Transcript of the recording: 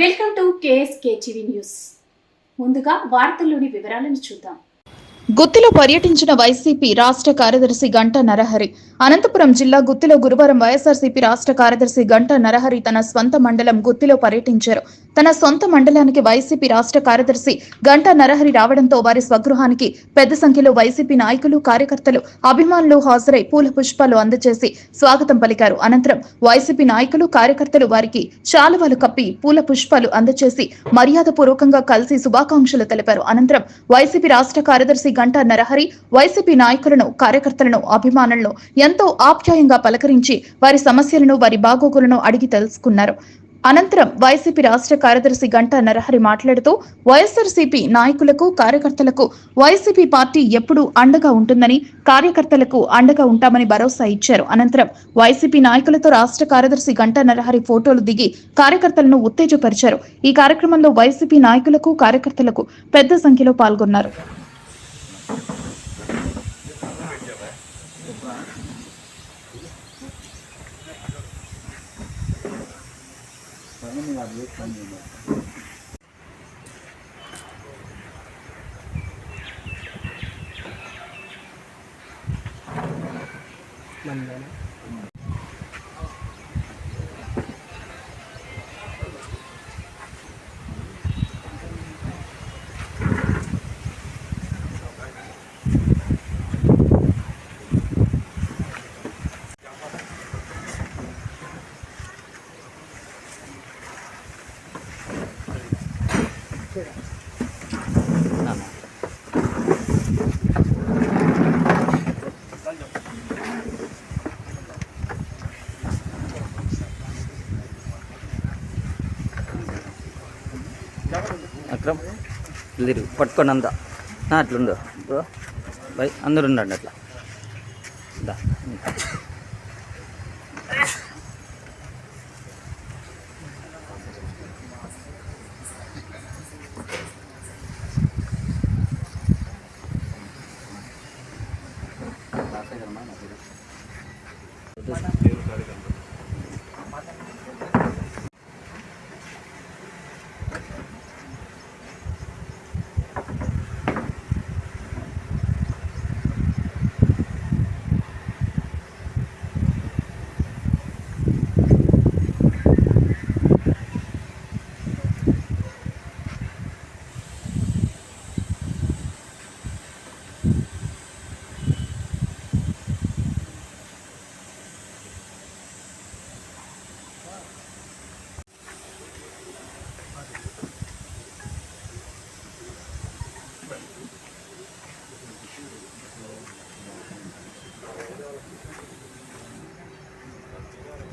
Welcome to KSK TV news. ముందుగా వార్తల్లోని వివరాలను చూద్దాం. గుత్తిలో పర్యటించిన వైసీపీ రాష్ట్ర కార్యదర్శి గంటా నరహరి అనంతపురం జిల్లా గుత్తిలో గురువారం వైఎస్ఆర్సీపీ రాష్ట్ర కార్యదర్శి గంటా నరహరి తన స్వంత మండలం గుత్తిలో పర్యటించారు. తన సొంత మండలానికి వైసీపీ రాష్ట్ర కార్యదర్శి గంటా నరహరి రావడంతో వారి స్వగృహానికి పెద్ద సంఖ్యలో వైసీపీ నాయకులు కార్యకర్తలు అభిమానులు హాజరై పూల పుష్పాలు అందజేసి స్వాగతం పలికారు. అనంతరం వైసీపీ నాయకులు కార్యకర్తలు వారికి శాలువాలు కప్పి పూల పుష్పాలు అందజేసి మర్యాదపూర్వకంగా కలిసి శుభాకాంక్షలు తెలిపారు. అనంతరం వైసీపీ రాష్ట్ర కార్యదర్శి గంటా నరహరి వైసీపీ నాయకులను కార్యకర్తలను అభిమానులను ఎంతో ఆప్యాయంగా పలకరించి వారి సమస్యలను వారి బాగోగులను అడిగి తెలుసుకున్నారు. అనంతరం వైసీపీ రాష్ట్ర కార్యదర్శి గంటా నరహరి మాట్లాడుతూ వైఎస్ఆర్సీపీ నాయకులకు కార్యకర్తలకు వైసీపీ పార్టీ ఎప్పుడూ అండగా ఉంటుందని కార్యకర్తలకు అండగా ఉంటామని భరోసా ఇచ్చారు. అనంతరం వైసీపీ నాయకులతో రాష్ట్ర కార్యదర్శి గంటా నరహరి ఫోటోలు దిగి కార్యకర్తలను ఉత్తేజపరిచారు. ఈ కార్యక్రమంలో వైసీపీ నాయకులకు కార్యకర్తలకు పెద్ద సంఖ్యలో పాల్గొన్నారు. 애매가 몇 번이네. 맞나요? అక్రమ్. తిరుగు పట్టుకోండి అంతా. అట్లుండో. Bro bye. అందరు ఉండండి అట్లా. దా. hermano.